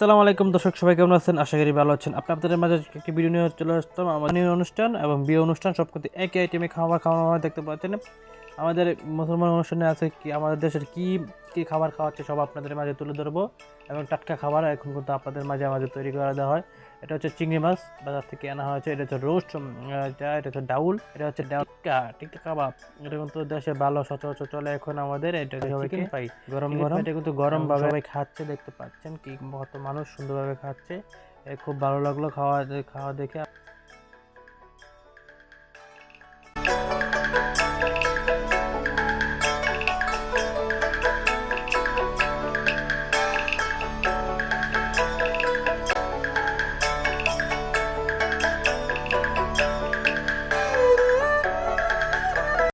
আসসালামু আলাইকুম দর্শক, সবাই কেমন আছেন? আশা করি ভালো আছেন। আপনি আপনাদের মাঝে একটি ভিডিও নিয়ে চলে আসতাম আমাদের অনুষ্ঠান এবং বিয়ে অনুষ্ঠান সবকিছু একই আইটেমে খাবার খাওয়া দেখতে পাচ্ছেন। আমাদের মুসলমান অনুষ্ঠানে আছে কি আমাদের দেশের কি কি খাবার খাওয়াচ্ছে সব আপনাদের মাঝে তুলে ধরবো। এবং টাটকা খাবার এখন কিন্তু আপনাদের মাঝে আমাদের তৈরি করে দেওয়া হয়। এটা হচ্ছে চিংড়ি মাছ বাজার থেকে আনা হয়েছে। এটা হচ্ছে রোস্ট এটা এটা হচ্ছে ডাউল এটা হচ্ছে টিক্কা টিক্কা কাবাব এটা কিন্তু দেশে ভালো সচরাচর চলে এখন আমাদের। এটা সবাইকে পাই গরম গরম। এটা কিন্তু গরম ভাবে সবাই খাচ্ছে দেখতে পাচ্ছেন কি কত মানুষ সুন্দরভাবে খাচ্ছে। খুব ভালো লাগল খাওয়া খাওয়া দেখে।